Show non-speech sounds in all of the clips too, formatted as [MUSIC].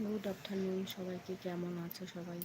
Good afternoon সবাইকে কেমন আছো সবাই?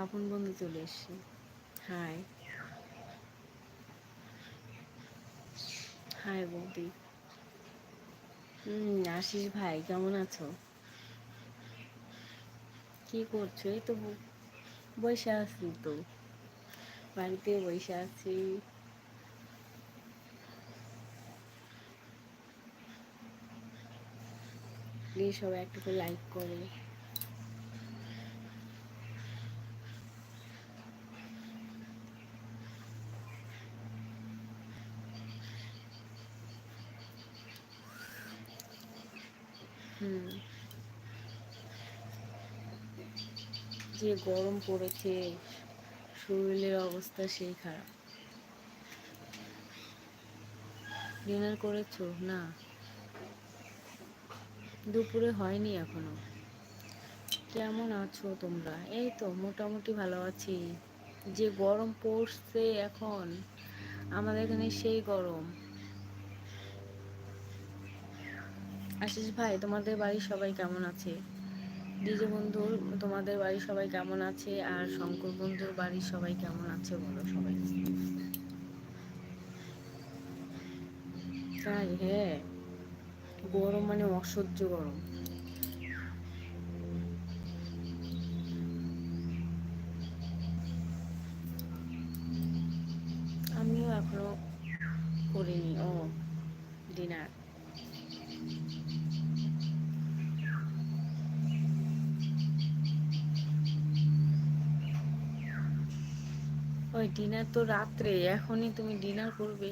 আপন বন্ধু চলে এসছি। হাই হাই বৌদি। হুম, আশিস ভাই, কেমন আছো? কি করছ? এই তো বসে আছি তো। বাড়িতে বসে আছি। প্লিজ সবাই একটু করে লাইক করো। যে গরম পড়েছে, শরীরের অবস্থা সেই খারাপ। ডিনার করেছ? না। দুপুরে হয়নি এখনও। কেমন আছো তোমরা? এই তো মোটামুটি ভালো আছি। যে গরম পড়ছে এখন, আমাদের এখানে সেই গরম। আশিস ভাই, তোমাদের বাড়ির সবাই কেমন আছে? ডিজে বন্ধুর, তোমাদের বাড়ির সবাই কেমন আছে? আর শঙ্কর বন্ধুর বাড়ির সবাই কেমন আছে বলো সবাই? তাই হ্যাঁ গরম মানে অসহ্য গরম আমিও এখনও করিনি ও ডিনার ওই ডিনার তো রাত্রে, এখনই তুমি ডিনার করবে।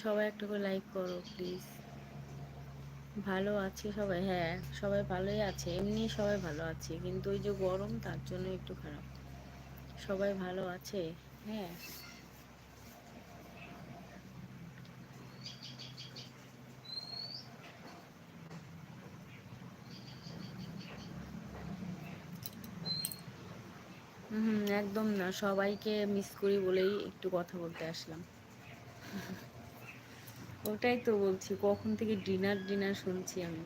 সবাই একটু করে লাইক করো প্লিজ ভালো আছে সবাই হ্যাঁ সবাই ভালোই আছে, এমনি সবাই ভালো আছে, কিন্তু ওই যে গরম তার জন্য একটু খারাপ। সবাই ভালো আছে হ্যাঁ হুম একদম না, সবাইকে মিস করি বলেই একটু কথা বলতে আসলাম। ওটাই তো বলছি, কখন থেকে ডিনার ডিনার শুনছি আমি।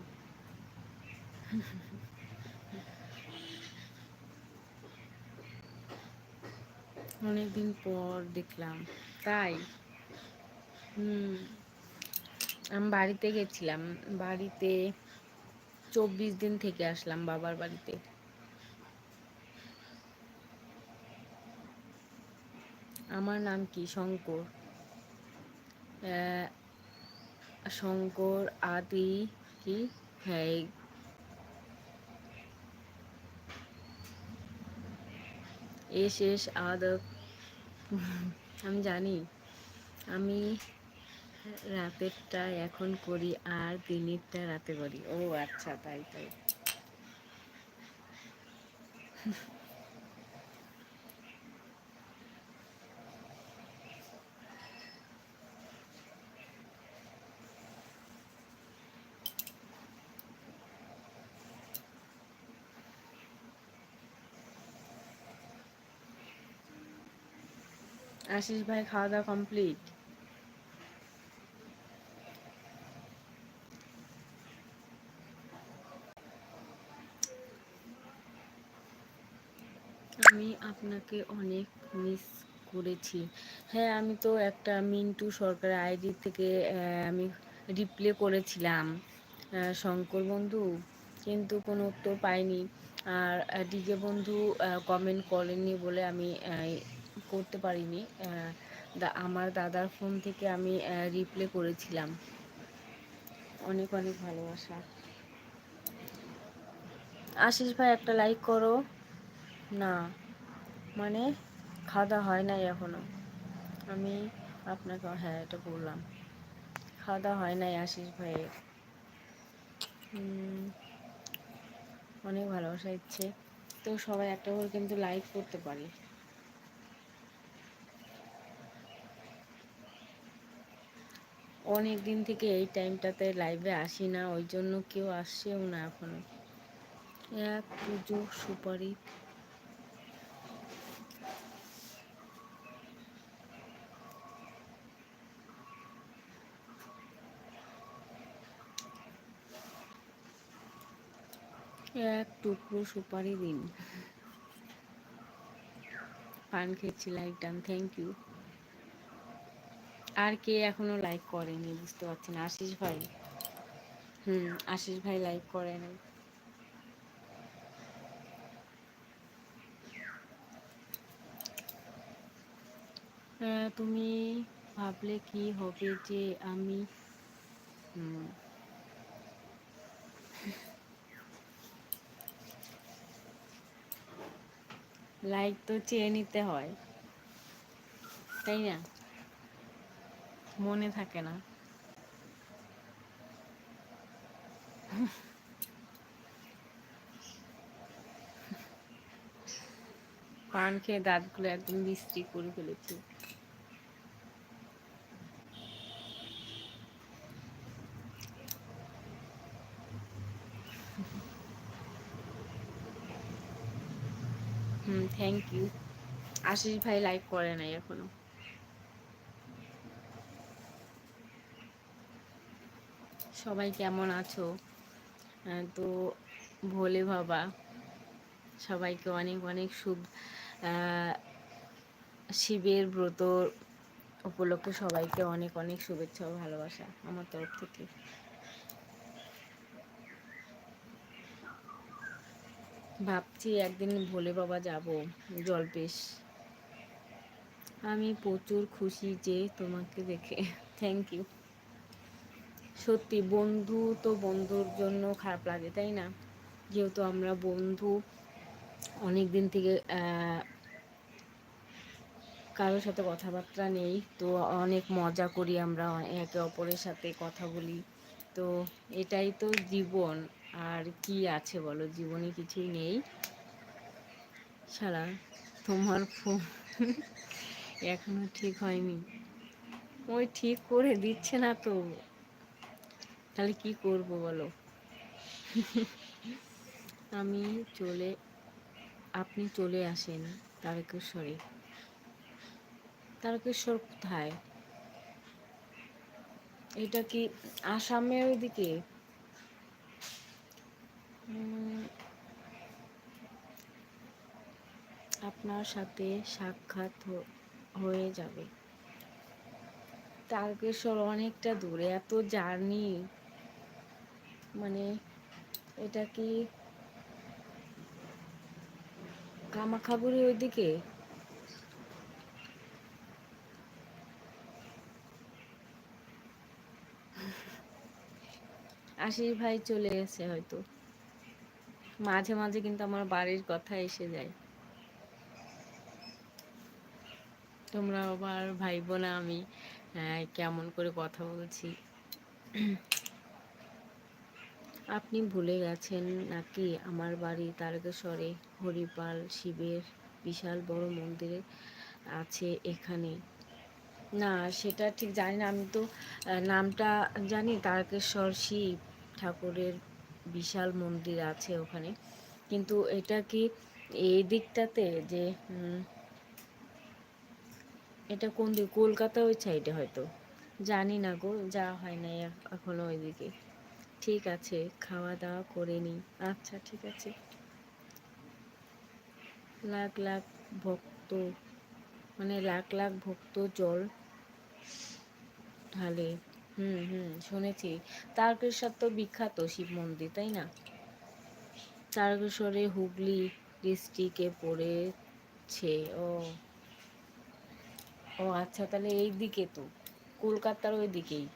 অনেকদিন পর দেখলাম, তাই? হুম, আমি বাড়িতে গেছিলাম, বাড়িতে চব্বিশ দিন থেকে আসলাম বাবার বাড়িতে। আমার নাম কি? শঙ্কর। শঙ্কর আদি কি? হ্যাঁ এস এস আদব। আমি জানি। আমি রাতেরটা এখন করি আর দিনেরটা রাতে করি। ও আচ্ছা তাই তাই। আশিস ভাই, খাওয়া দাওয়া কমপ্লিট আমি আপনাকে অনেক মিস করেছি। হ্যাঁ আমি তো একটা মিন্টু সরকার আইডি থেকে আমি রিপ্লে করেছিলাম শঙ্কর বন্ধু, কিন্তু কোনো উত্তর পাইনি। আর ডিজে বন্ধু কমেন্ট করেননি বলে আমি করতে পারিনি আমার দাদার ফোন থেকে আমি রিপ্লে করেছিলাম। অনেক অনেক ভালোবাসা। আশিস ভাই, একটা লাইক করো। না মানে খাওয়া হয় নাই এখনও। আমি আপনাকে হ্যাঁ এটা বললাম। খাওয়া হয় নাই আশিস ভাইয়ের। অনেক ভালোবাসা, ইচ্ছে। তো সবাই একটা করে কিন্তু লাইক করতে পারি। অনেক দিন থেকে এই টাইমটাতে লাইভে আসি না, ওই জন্য কেউ আসছেও না এখনও। এক পুজো সুপারি এক টুকরো সুপারি দিন। পান খেয়েছি লাইক ডান থ্যাংক ইউ আর কে এখনও লাইক করেনি, বুঝতে পারছি না। আশিস ভাই? হুম, আশিস ভাই লাইক করেনি তুমি ভাবলে কি হবে যে আমি? লাইক [LAUGHS] তো চেয়ে নিতে হয়, তাই না? মনে থাকে না। পান খেয়ে দাঁতগুলো একদম বিশ্রী করে ফেলেছি। হুম থ্যাংক ইউ আশিস ভাই লাইক করে নাই এখনও। সবাই কেমন আছো? তো ভোলে বাবা সবাইকে অনেক অনেক শুভ শিবের ব্রত উপলক্ষে সবাইকে অনেক অনেক শুভেচ্ছা ও ভালোবাসা আমার তরফ থেকে। ভাবছি একদিন ভোলে বাবা যাব, জলপেশ। আমি প্রচুর খুশি যে তোমাকে দেখে। থ্যাংক ইউ সত্যি বন্ধু তো বন্ধুর জন্য খারাপ লাগে, তাই না? যেহেতু আমরা বন্ধু, অনেক দিন থেকে কারোর সাথে কথাবার্তা নেই, তো অনেক মজা করি আমরা একে অপরের সাথে কথা বলি। তো এটাই তো জীবন, আর কি আছে বলো? জীবনে কিছুই নেই। সারা তোমার ফোন [LAUGHS] এখনও ঠিক হয়নি। ওই ঠিক করে দিচ্ছে না তো। তাহলে কি করব বলো? আমি চলে, আপনি চলে আসেন তারকেশ্বরে। তারকেশ্বর কোথায়? এটা কি আসামের ওইদিকে? আপনার সাথে সাক্ষাৎ হয়ে যাবে। তারকেশ্বর অনেকটা দূরে, এত জার্নি। মানে এটা কি কামাখাবুড়ি ওইদিকে? আশিস ভাই চলে এসে হয়তো। মাঝে মাঝে কিন্তু আমার বাড়ির কথা এসে যায়। তোমরা আবার ভাইব না আমি কেমন করে কথা বলছি। আপনি ভুলে গেছেন নাকি আমার বাড়ি তারকেশ্বরে হরিপাল শিবের বিশাল বড় মন্দিরে আছে এখানে? না, সেটা ঠিক জানি না। আমি তো নামটা জানি, তারকেশ্বর শিব ঠাকুরের বিশাল মন্দির আছে ওখানে। কিন্তু এটা কি এই দিকটাতে যে এটা কোন দিক? কলকাতা ওই সাইডে হয়তো। জানি না গো যা হয় না এখনও ওইদিকে। ঠিক আছে খাওয়া দাওয়া করে নি। আচ্ছা ঠিক আছে। লাখ লাখ ভক্ত মানে লাখ লাখ ভক্ত জল ঢালে। হুম হুম, শুনেছি। তারকেশ্বর তো বিখ্যাত শিব মন্দির, তাই না? তারকেশ্বরে হুগলি ডিস্ট্রিক্টে পড়েছে। ও ও আচ্ছা তাহলে এই দিকে তো। কলকাতার ওই দিকেই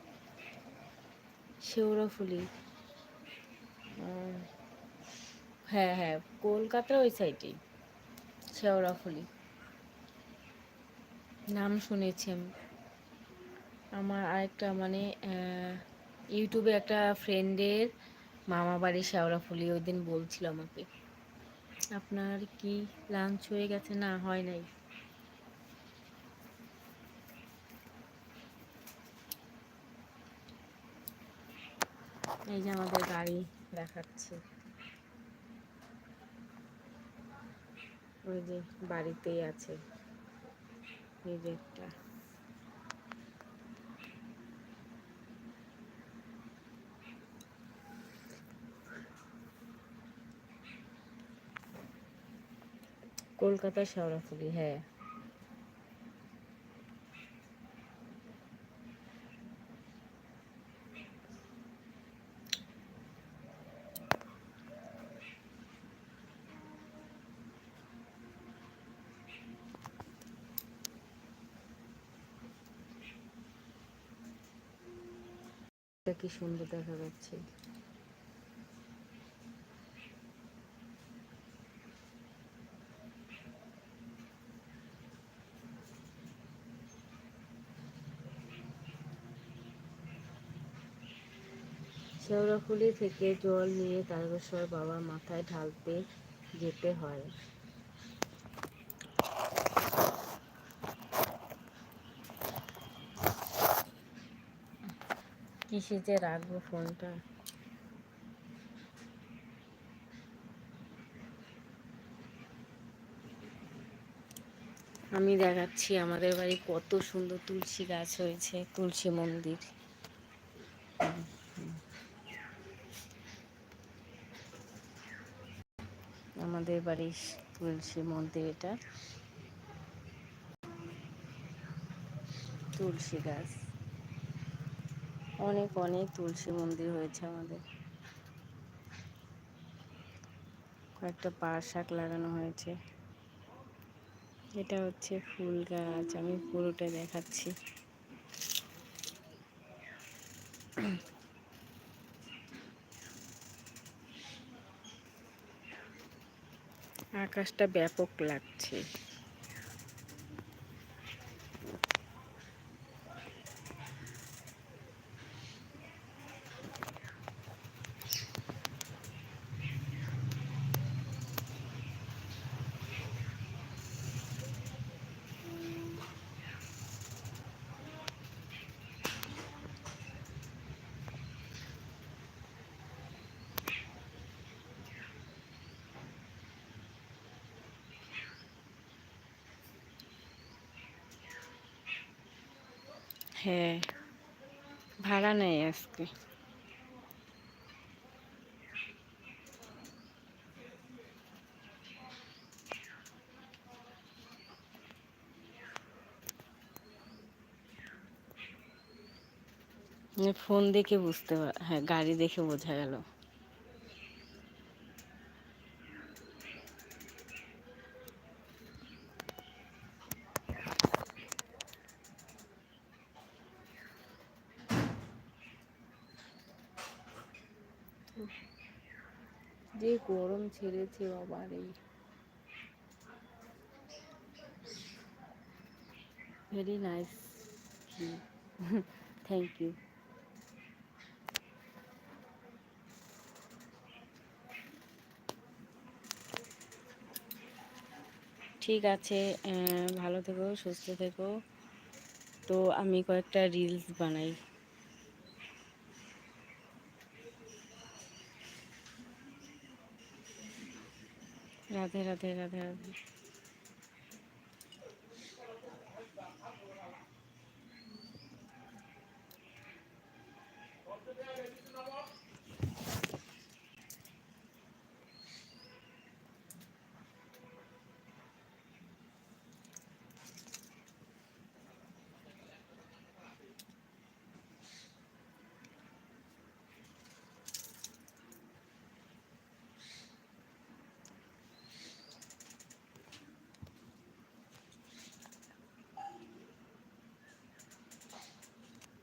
শেওড়াফুলি হ্যাঁ হ্যাঁ কলকাতার ওই সাইডেই শেওড়াফুলি নাম শুনেছি আমি। আমার আরেকটা মানে ইউটিউবে একটা ফ্রেন্ডের মামা বাড়ি শেওড়াফুলি ওই দিন বলছিল আমাকে। আপনার কি লাঞ্চ হয়ে গেছে? না, হয় নাই। এই যে আমাদের গাড়ি দেখাচ্ছে। ওই যে বাড়িতেই আছে এই যে একটা কলকাতা শেওড়াফুলি হ্যাঁ। কি সুন্দর দেখা যাচ্ছে। শেওড়াফুলি থেকে জল নিয়ে তারকেশ্বর বাবার মাথায় ঢালতে যেতে হয়। কিসে যে রাখব ফোনটা? আমি দেখাচ্ছি আমাদের বাড়ি কত সুন্দর তুলসী গাছ হয়েছে, তুলসী মন্দির। আমাদের বাড়ির তুলসী মন্দির এটা। তুলসী গাছ। অনেক অনেক তুলসী মন্দির হয়েছে আমাদের। কয়েকটা পার শাক লাগানো হয়েছে। এটা হচ্ছে ফুল গাছ, আমি পুরোটা দেখাচ্ছি। আকাশটা ব্যাপক লাগছে। হ্যাঁ ভাড়া নেই আজকে। ফোন দেখে বুঝতে হ্যাঁ গাড়ি দেখে বোঝা গেল যে গরম ছেড়েছে বাবার এই ভেরি নাইস থ্যাংক ইউ ঠিক আছে ভালো থেকো, সুস্থ থেকো। তো আমি কয়েকটা রিলস বানাই। রাধে রাধে রাধে রাধে।